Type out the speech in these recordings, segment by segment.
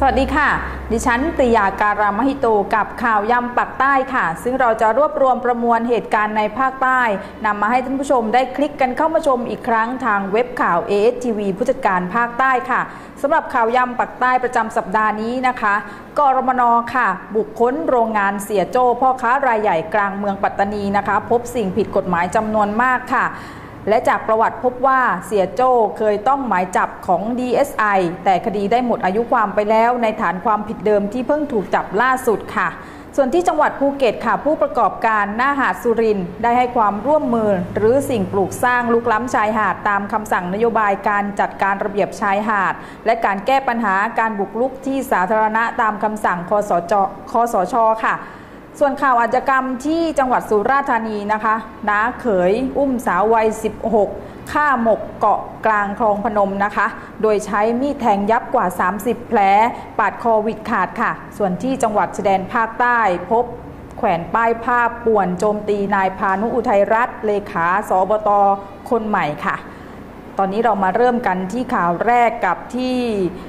สวัสดีค่ะ ดิฉันปริยาการามหิโตกับข่าวยำปักใต้ค่ะ ซึ่งเราจะรวบรวมประมวลเหตุการณ์ในภาคใต้นำมาให้ท่านผู้ชมได้คลิกกันเข้ามาชมอีกครั้งทางเว็บข่าว ASTV ผู้จัดการภาคใต้ค่ะสำหรับข่าวยำปักใต้ประจำสัปดาห์นี้นะคะกรมนค่ะ บุกค้นโรงงานเสียโจ้พ่อค้ารายใหญ่กลางเมืองปัตตานีนะคะ พบสิ่งผิดกฎหมายจำนวนมากค่ะ และจากประวัติพบว่าเสียโจ้เคยต้องหมายจับของ DSI แต่คดีได้หมดอายุความไปแล้ว ในฐานความผิดเดิมที่เพิ่งถูกจับล่าสุดค่ะ ส่วนที่จังหวัดภูเก็ตค่ะ ผู้ประกอบการหน้าหาดสุรินได้ให้ความร่วมมือ หรือสิ่งปลูกสร้างลุกล้ำชายหาดตามคำสั่งนโยบายการจัดการระเบียบชายหาด และการแก้ปัญหาการบุกลุกที่สาธารณะตามคำสั่งคสจคสชค่ะ ส่วนข่าวอาชญากรรมที่จังหวัดสุราษฎร์ธานีนะคะน้าเขยอุ้มสาววัย 16 ฆ่าหมกเกาะกลางคลองพนมนะคะ โดยใช้มีดแทงยับกว่า 30 แผล ปาดคอวิดขาดค่ะ ส่วนที่จังหวัดชแดนภาคใต้พบแขวนป้ายภาพป่วนโจมตีนายพานุอุทัยรัตน์เลขาสบตคนใหม่ค่ะ ตอนนี้เรามาเริ่มกันที่ข่าวแรกกับที่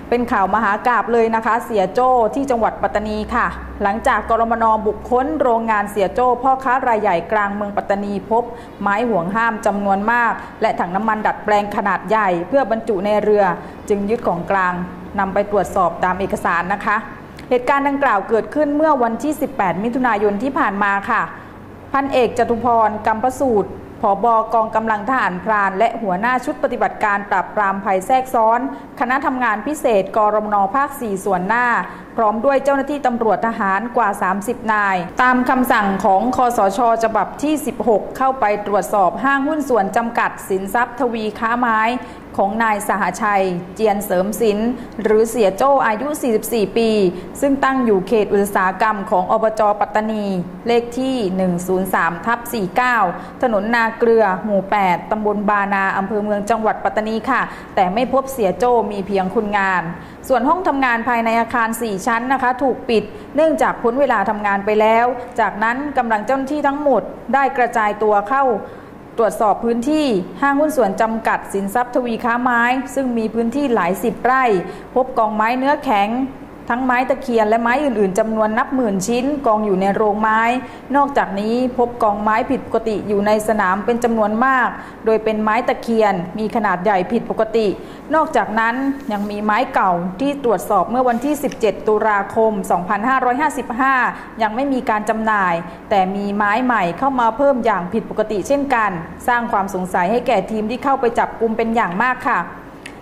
เป็นข่าวมหากราบเลยนะคะ เสียโจ้ที่จังหวัดปัตตานีค่ะ หลังจากกรมนบุกค้นโรงงานเสียโจ้พ่อค้ารายใหญ่กลางเมืองปัตตานีพบ ไม้ห่วงห้ามจำนวนมาก และถังน้ำมันดัดแปลงขนาดใหญ่ เพื่อบรรจุในเรือ จึงยึดของกลางนำไปตรวจสอบตามเอกสารนะคะ เหตุการณ์ดังกล่าวเกิดขึ้นเมื่อวันที่ 18 มิถุนายนที่ผ่านมาค่ะ พันเอกจตุพรกำประสูตร ผอบอกองกำลังทหารพราน และหัวหน้าชุดปฏิบัติการปราบปรามภัยแทรกซ้อน คณะทำงานพิเศษกรมนภาค 4 ส่วนหน้า พร้อมด้วยเจ้าหน้าที่ตำรวจทหารกว่า 30 นาย ตามคำสั่งของคอสชฉบับที่ 16 เข้าไปตรวจสอบห้างหุ้นส่วนจำกัดสินทรัพย์ทวีค้าไม้ ของนายสหชัย เจียนเสริมศิลป์หรือเสียโจ้อายุ 44 ปี ซึ่งตั้งอยู่เขตอุตสาหกรรมของอบจปัตตานี เลขที่ 103ทับ49 ถนนนาเกลือ หมู่ 8 ตำบลบานาอำเภอเมืองจังหวัดปัตตานีค่ะ แต่ไม่พบเสียโจ้มีเพียงคุณงาน ส่วนห้องทำงานภายในอาคาร 4 ชั้นนะคะ ถูกปิด เนื่องจากพ้นเวลาทำงานไปแล้ว จากนั้นกำลังเจ้าหน้าที่ทั้งหมดได้กระจายตัวเข้า ตรวจสอบพื้นที่ห้างหุ้นส่วนจำกัดสินทรัพย์ทวีค้าไม้ ซึ่งมีพื้นที่หลายสิบไร่ พบกองไม้เนื้อแข็ง ทั้งไม้ตะเคียนและไม้อื่นๆจำนวนนับหมื่นชิ้นกองอยู่ในโรงไม้ นอกจากนี้พบกองไม้ผิดปกติอยู่ในสนามเป็นจำนวนมาก โดยเป็นไม้ตะเคียนมีขนาดใหญ่ผิดปกติ นอกจากนั้นยังมีไม้เก่าที่ตรวจสอบเมื่อวันที่ 17 ตุลาคม 2555 ยังไม่มีการจำหน่าย แต่มีไม้ใหม่เข้ามาเพิ่มอย่างผิดปกติเช่นกัน สร้างความสงสัยให้แก่ทีมที่เข้าไปจับกลุ่มเป็นอย่างมากค่ะ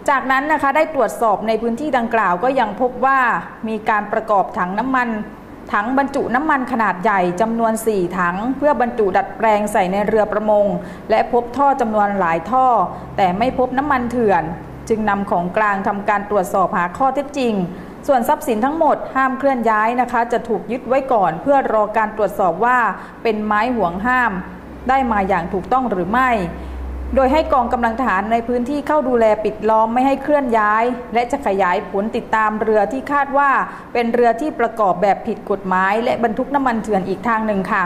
จากนั้นนะคะได้ตรวจสอบในพื้นที่ดังกล่าวก็ยังพบว่ามีการประกอบถังน้ำมันถังบรรจุน้ำมันขนาดใหญ่จำนวน 4 ถัง เพื่อบรรจุดัดแปลงใส่ในเรือประมง และพบท่อจำนวนหลายท่อ แต่ไม่พบน้ำมันเถื่อน จึงนำของกลางทำการตรวจสอบหาข้อเท็จจริง ส่วนทรัพย์สินทั้งหมดห้ามเคลื่อนย้ายนะคะ จะถูกยึดไว้ก่อน เพื่อรอการตรวจสอบว่าเป็นไม้ห่วงห้าม ได้มาอย่างถูกต้องหรือไม่ โดยให้กองกำลังทหารในพื้นที่เข้าดูแลปิดล้อมไม่ให้เคลื่อนย้าย และจะขยายผลติดตามเรือที่คาดว่า เป็นเรือที่ประกอบแบบผิดกฎหมาย และบรรทุกน้ำมันเถื่อนอีกทางหนึ่งค่ะ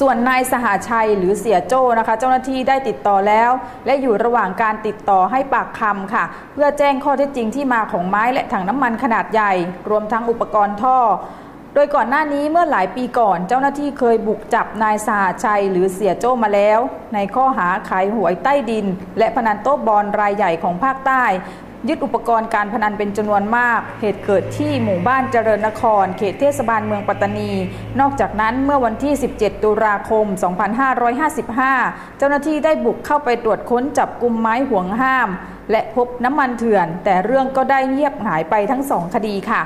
ส่วนนายสหาชัยหรือเสียโจ้นะคะ เจ้าหน้าที่ได้ติดต่อแล้ว และอยู่ระหว่างการติดต่อให้ปากคำค่ะ เพื่อแจ้งข้อเท็จจริงที่มาของไม้และถังน้ำมันขนาดใหญ่ รวมทั้งอุปกรณ์ท่อ โดยก่อนหน้านี้เมื่อหลายปีก่อน เจ้าหน้าที่เคยบุกจับนายสหชัยหรือเสียโจ้มาแล้ว ในข้อหาขายหวยใต้ดิน และพนันโต๊ะบอลรายใหญ่ของภาคใต้ยึดอุปกรณ์การพนันเป็นจำนวนมาก เหตุเกิดที่หมู่บ้านเจริญนคร เขตเทศบาลเมืองปัตตานี นอกจากนั้นเมื่อวันที่ 17 ตุลาคม 2555 เจ้าหน้าที่ได้บุกเข้าไปตรวจค้นจับกลุ่มไม้ห่วงห้าม และพบน้ำมันเถื่อน แต่เรื่องก็ได้เงียบหายไปทั้งสองคดีค่ะ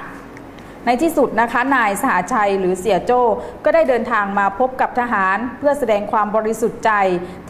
ในที่สุดนะคะนายสหชัยหรือเสียโจ้ก็ได้เดินทางมาพบกับทหารเพื่อแสดงความบริสุทธิ์ใจ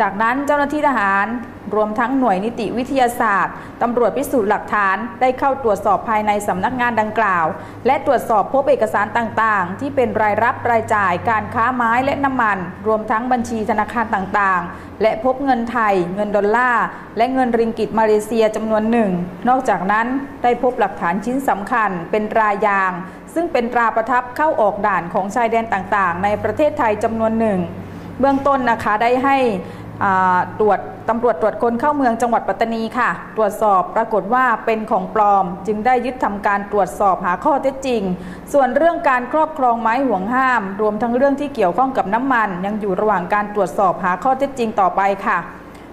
จากนั้นเจ้าหน้าที่ทหาร รวมทั้งหน่วยนิติวิทยาศาสตร์ตำรวจพิสูจน์หลักฐานได้เข้าตรวจสอบภายในสำนักงานดังกล่าว และตรวจสอบพบเอกสารต่างๆ ที่เป็นรายรับรายจ่ายการค้าไม้และน้ำมัน รวมทั้งบัญชีธนาคารต่างๆ และพบเงินไทย เงินดอลลาร์และเงินริงกิตมาเลเซียจำนวนหนึ่ง นอกจากนั้นได้พบหลักฐานชิ้นสำคัญเป็นรายยาง ซึ่งเป็นตราประทับเข้าออกด่านของชายแดนต่างๆ ในประเทศไทยจำนวนหนึ่ง เบื้องต้นนะคะได้ให้ ตรวจตำรวจตรวจคนเข้าเมืองจังหวัดปัตตานีค่ะ ตรวจสอบปรากฏว่าเป็นของปลอม จึงได้ยึดทำการตรวจสอบหาข้อเท็จจริง ส่วนเรื่องการครอบครองไม้ห่วงห้าม รวมทั้งเรื่องที่เกี่ยวข้องกับน้ำมัน ยังอยู่ระหว่างการตรวจสอบหาข้อเท็จจริงต่อไปค่ะ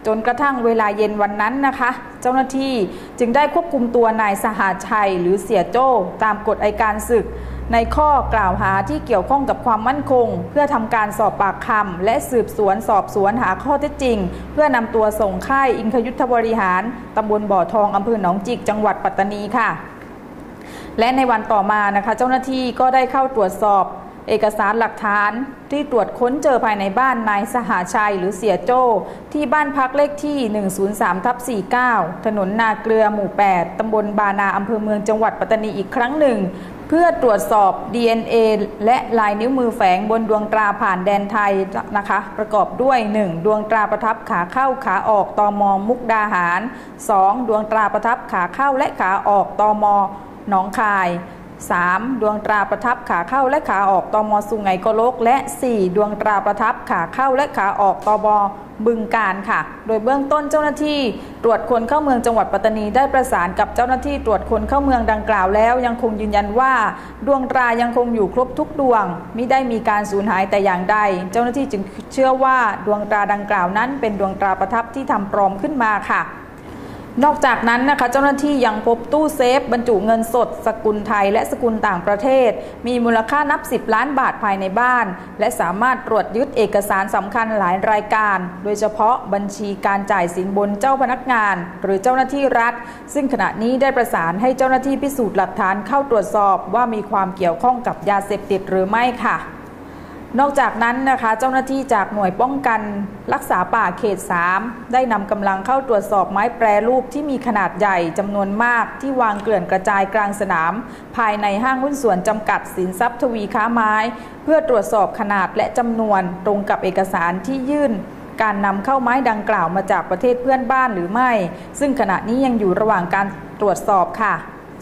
จนกระทั่งเวลาเย็นวันนั้นนะคะ เจ้าหน้าที่จึงได้ควบคุมตัวนายสหาชัย หรือเสียโจ้ตามกฎอัยการศึก ในข้อกล่าวหาที่เกี่ยวข้องกับความมั่นคง เพื่อทำการสอบปากคำและสืบสวนสอบสวนหาข้อเท็จจริง เพื่อนำตัวส่งค่ายอิงคยุทธบริหารตำบลบ่อทองอำเภอหนองจิก จังหวัดปัตตานีค่ะ และในวันต่อมานะคะ เจ้าหน้าที่ก็ได้เข้าตรวจสอบเอกสารหลักฐานที่ตรวจค้นเจอภายในบ้านนายสหาชัยหรือเสียโจ้ที่บ้านพักเลขที่ 103ทับ49 ถนนนาเกลือหมู่ 8 ตำบลบานาอำเภอเมืองจังหวัดปัตตานีอีกครั้งหนึ่ง เพื่อตรวจสอบ DNA และลายนิ้วมือแฝงบนดวงตราผ่านแดนไทยนะคะ ประกอบด้วย 1. ดวงตราประทับขาเข้าขาออกตอมอมุกดาหาร 2. ดวงตราประทับขาเข้าและขาออกตอมอหนองคาย 3. ดวงตราประทับขาเข้าและขาออกตอมอสุงไงโกลก และ 4. ดวงตราประทับขาเข้าและขาออกตอมอบึงการค่ะ โดยเบื้องต้นเจ้าหน้าที่ตรวจคนเข้าเมืองจังหวัดปัตตานีได้ประสานกับเจ้าหน้าที่ตรวจคนเข้าเมืองดังกล่าวแล้ว ยังคงยืนยันว่า ดวงตรายังคงอยู่ครบทุกดวงมิได้มีการสูญหายแต่อย่างใด เจ้าหน้าที่จึงเชื่อว่าดวงตราดังกล่าวนั้น เป็นดวงตราประทับที่ทำปลอมขึ้นมาค่ะ นอกจากนั้นนะคะเจ้าหน้าที่ยังพบตู้เซฟ บรรจุเงินสด สกุลไทย และสกุลต่างประเทศ มีมูลค่านับ 10 ล้านบาทภายในบ้าน และสามารถตรวจยึดเอกสารสำคัญหลายรายการ โดยเฉพาะบัญชีการจ่ายสินบนเจ้าพนักงาน หรือเจ้าหน้าที่รัฐ ซึ่งขณะนี้ได้ประสานให้เจ้าหน้าที่พิสูจน์หลักฐานเข้าตรวจสอบว่ามีความเกี่ยวข้องกับยาเสพติดหรือไม่ค่ะ นอกจากนั้นนะคะเจ้าหน้าที่จากหน่วยป้องกันรักษาป่าเขต 3 ได้นำกำลังเข้าตรวจสอบไม้แปรรูปที่มีขนาดใหญ่จำนวนมากที่วางเกลื่อนกระจายกลางสนาม ภายในห้างหุ้นส่วนจำกัดสินทรัพย์ทวีค้าไม้ เพื่อตรวจสอบขนาดและจำนวนตรงกับเอกสารที่ยื่น การนำเข้าไม้ดังกล่าวมาจากประเทศเพื่อนบ้านหรือไม่ ซึ่งขณะนี้ยังอยู่ระหว่างการตรวจสอบค่ะ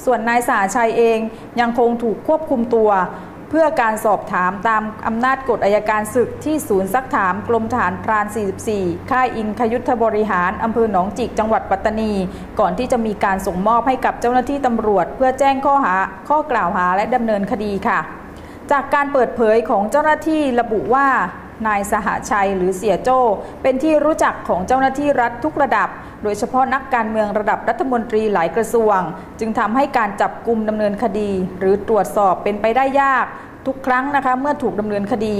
ส่วนนายสาชัยเองยังคงถูกควบคุมตัว เพื่อการสอบถามตามอำนาจกฎอายการศึกที่ศูนย์ซักถามกรมฐานพราน 44 ค่ายอิงคยุทธบริหารอำเภอหนองจิกจังหวัดปัตตานี ก่อนที่จะมีการส่งมอบให้กับเจ้าหน้าที่ตำรวจ เพื่อแจ้งข้อหาข้อกล่าวหาและดำเนินคดีค่ะ จากการเปิดเผยของเจ้าหน้าที่ระบุว่า นายสหชัยหรือเสียโจ้ เป็นที่รู้จักของเจ้าหน้าที่รัฐทุกระดับ โดยเฉพาะนักการเมืองระดับรัฐมนตรีหลายกระทรวง จึงทำให้การจับกลุ่มดำเนินคดี หรือตรวจสอบเป็นไปได้ยาก ทุกครั้งนะคะเมื่อถูกดำเนินคดี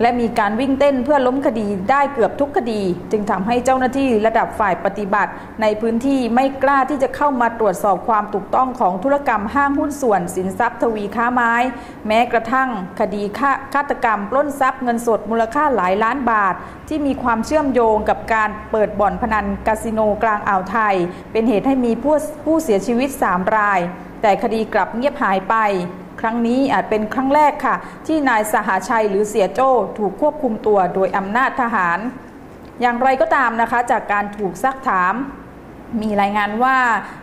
และมีการวิ่งเต้นเพื่อล้มคดีได้เกือบทุกคดี จึงทำให้เจ้าหน้าที่ระดับฝ่ายปฏิบัติ ในพื้นที่ไม่กล้าที่จะเข้ามาตรวจสอบความถูกต้องของธุรกรรมห้างหุ้นส่วน สินทรัพย์ทวีค้าไม้ แม้กระทั่งคดีฆาตกรรม ปล้นทรัพย์เงินสดมูลค่าหลายล้านบาท ที่มีความเชื่อมโยงกับการเปิดบ่อนพนันคาสิโนกลางอ่าวไทย เป็นเหตุให้มีผู้ผู้เสียชีวิต 3 ราย แต่คดีกลับเงียบหายไป รั้งนี้อาจเป็นครั้งแรกค่ะ ที่นายสหาชัยหรือเสียโจ้ถูกควบคุมตัวโดยอำนาจทหาร อย่างไรก็ตามนะคะ จากการถูกซักถามมีรายงานว่า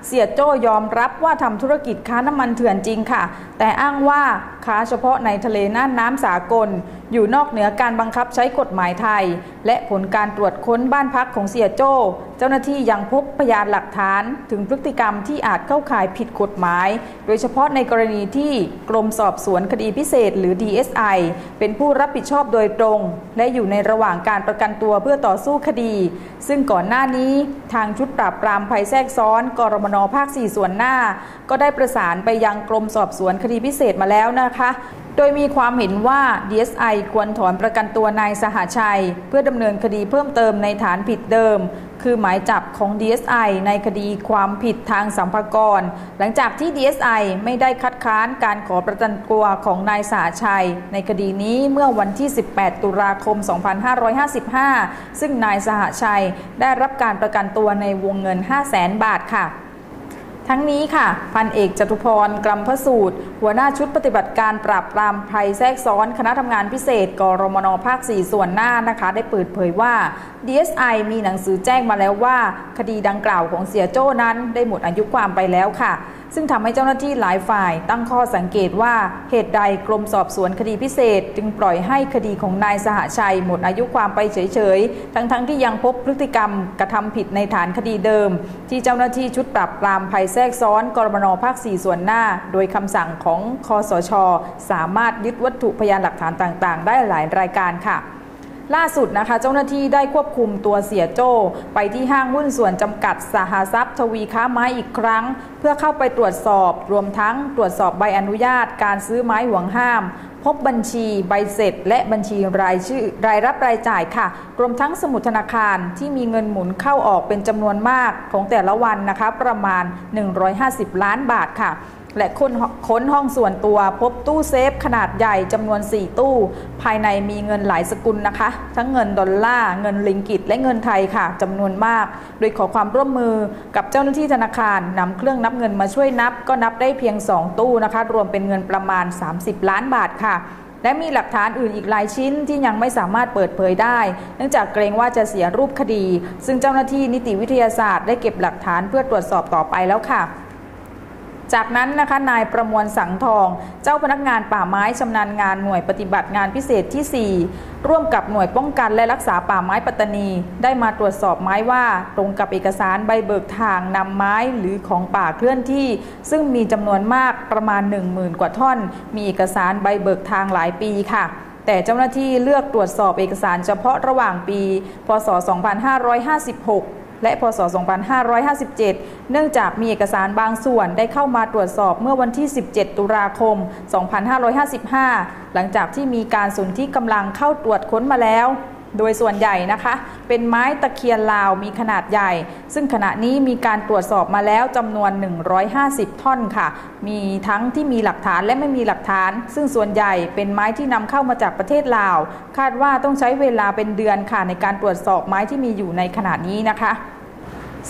เสียโจ้ยอมรับว่าทำธุรกิจค้าน้ำมันเถื่อนจริงค่ะ แต่อ้างว่าค้าเฉพาะในทะเลน่านน้ำสากล อยู่นอกเหนือการบังคับใช้กฎหมายไทย และผลการตรวจค้นบ้านพักของเสียโจ้ เจ้าหน้าที่ยังพบพยานหลักฐานถึงพฤติกรรมที่อาจเข้าข่ายผิดกฎหมาย โดยเฉพาะในกรณีที่กรมสอบสวนคดีพิเศษหรือ DSI เป็นผู้รับผิดชอบโดยตรง และอยู่ในระหว่างการประกันตัวเพื่อต่อสู้คดี ซึ่งก่อนหน้านี้ทางชุดปราบปรามภัยแทรกซ้อนกรมนภาค 4 ส่วนหน้า ก็ได้ประสานไปยังกรมสอบสวนคดีพิเศษมาแล้วนะคะ โดยมีความเห็นว่า DSI ควรถอนประกันตัวนายสหชัย เพื่อดำเนินคดีเพิ่มเติมในฐานผิดเดิม คือหมายจับของ DSI ในคดีความผิดทางสัมภากรหลังจากที่ DSI ไม่ได้คัดค้านการขอประกันตัวของนายสาชัย ในคดีนี้เมื่อวันที่ 18 ตุลาคม 2555 ซึ่งนายสหชัยได้รับการประกันตัวในวงเงิน 5 0 0แสนบาทค่ะ ทั้งนี้ค่ะ พันเอกจตุพรกลัมพสูตร หัวหน้าชุดปฏิบัติการปราบปรามภัยแทรกซ้อน คณะทำงานพิเศษ กรมนภาค 4 ส่วนหน้านะคะ ได้เปิดเผยว่า DSI มีหนังสือแจ้งมาแล้วว่า คดีดังกล่าวของเสียโจ้นั้นได้หมดอายุความไปแล้วค่ะ ซึ่งทำให้เจ้าหน้าที่หลายฝ่ายตั้งข้อสังเกตว่าเหตุใดกรมสอบสวนคดีพิเศษ จึงปล่อยให้คดีของนายสหชัยหมดอายุความไปเฉยๆ ทั้งๆทที่ยังพบพฤติกรรมกระทำผิดในฐานคดีเดิม ที่เจ้าหน้าที่ชุดปรับปรามภัยแทรกซ้อนกรมนภาค 4 ส่วนหน้า โดยคำสั่งของคอสช สามารถยึดวัตถุพยานหลักฐานต่างๆ ได้หลายรายการค่ะ ล่าสุดนะคะเจ้าหน้าที่ได้ควบคุมตัวเสียโจ้ ไปที่ห้างหุ้นส่วนจำกัดสหทรัพย์ทวีค้าไม้อีกครั้ง เพื่อเข้าไปตรวจสอบรวมทั้งตรวจสอบใบอนุญาตการซื้อไม้ห่วงห้าม พบบัญชีใบเสร็จ และบัญชีรายชื่อรายรับรายจ่ายค่ะรวมทั้งสมุดธนาคารที่มีเงินหมุนเข้าออกเป็นจำนวนมากของแต่ละวันนะคะประมาณ 150 ล้านบาทค่ะ และค้นค้นห้องส่วนตัวพบตู้เซฟขนาดใหญ่จำนวน 4 ตู้ ภายในมีเงินหลายสกุลนะคะ ทั้งเงินดอลลาร์เงินลิงกิต และเงินไทยค่ะจำนวนมาก โดยขอความร่วมมือกับเจ้าหน้าที่ธนาคารนำเครื่องนับเงินมาช่วยนับ ก็นับได้เพียง 2 ตู้นะคะ รวมเป็นเงินประมาณ 30 ล้านบาทค่ะและมีหลักฐานอื่นอีกหลายชิ้นที่ยังไม่สามารถเปิดเผยได้ เนื่องจากเกรงว่าจะเสียรูปคดี ซึ่งเจ้าหน้าที่นิติวิทยาศาสตร์ได้เก็บหลักฐานเพื่อตรวจสอบต่อไปแล้วค่ะ จากนั้นนะคะนายประมวลสังทอง เจ้าพนักงานป่าไม้ชำนาญงานหน่วยปฏิบัติงานพิเศษที่ 4 ร่วมกับหน่วยป้องกันและรักษาป่าไม้ปัตตานี ได้มาตรวจสอบไม้ว่าตรงกับเอกสารใบเบิกทางนำไม้หรือของป่าเคลื่อนที่ ซึ่งมีจำนวนมากประมาณ 10,000 กว่าท่อน มีเอกสารใบเบิกทางหลายปีค่ะแต่เจ้าหน้าที่เลือกตรวจสอบเอกสารเฉพาะระหว่างปี พศ 2556 และพศ 2557 เนื่องจากมีเอกสารบางส่วนได้เข้ามาตรวจสอบเมื่อวันที่ 17 ตุลาคม 2555 หลังจากที่มีการสนที่กำลังเข้าตรวจค้นมาแล้ว โดยส่วนใหญ่นะคะ เป็นไม้ตะเคียนลาวมีขนาดใหญ่ ซึ่งขณะนี้มีการตรวจสอบมาแล้วจำนวน 150 ท่อนค่ะ มีทั้งที่มีหลักฐานและไม่มีหลักฐาน ซึ่งส่วนใหญ่เป็นไม้ที่นำเข้ามาจากประเทศลาว คาดว่าต้องใช้เวลาเป็นเดือนค่ะในการตรวจสอบไม้ที่มีอยู่ในขณะนี้นะคะ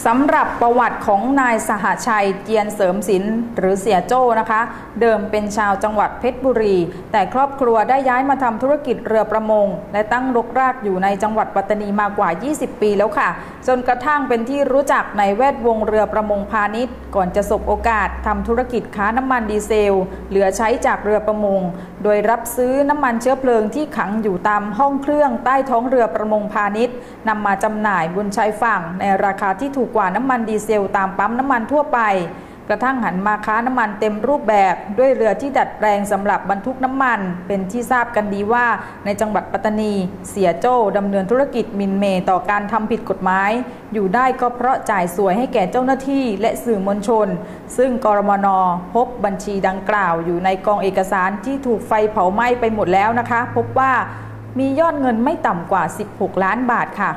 สำหรับประวัติของนายสหชัยเจียนเสริมศิลป์หรือเสียโจ้นะคะ เดิมเป็นชาวจังหวัดเพชรบุรี แต่ครอบครัวได้ย้ายมาทำธุรกิจเรือประมง และตั้งรกรากอยู่ในจังหวัดปัตตานีมากว่า 20 ปีแล้วค่ะ จนกระทั่งเป็นที่รู้จักในแวดวงเรือประมงพาณิชย์ ก่อนจะสบโอกาสทำธุรกิจค้าน้ำมันดีเซล เหลือใช้จากเรือประมง โดยรับซื้อน้ำมันเชื้อเพลิงที่ขังอยู่ตามห้องเครื่องใต้ท้องเรือประมงพาณิชย์นำมาจำหน่ายบนชายฝั่งในราคาที่ถูกกว่าน้ำมันดีเซลตามปั๊มน้ำมันทั่วไป กระทั่งหันมาค้าน้ำมันเต็มรูปแบบด้วยเรือที่ดัดแปลงสำหรับบรรทุกน้ำมัน เป็นที่ทราบกันดีว่าในจังหวัดปัตตานี เสียโจ้ดำเนินธุรกิจมินเมต่อการทำผิดกฎหมาย อยู่ได้ก็เพราะจ่ายสวยให้แก่เจ้าหน้าที่และสื่อมวลชน ซึ่งกรมนพบบัญชีดังกล่าว อยู่ในกองเอกสารที่ถูกไฟเผาไหม้ไปหมดแล้วนะคะ พบว่ามียอดเงินไม่ต่ำกว่า 16 ล้านบาทค่ะ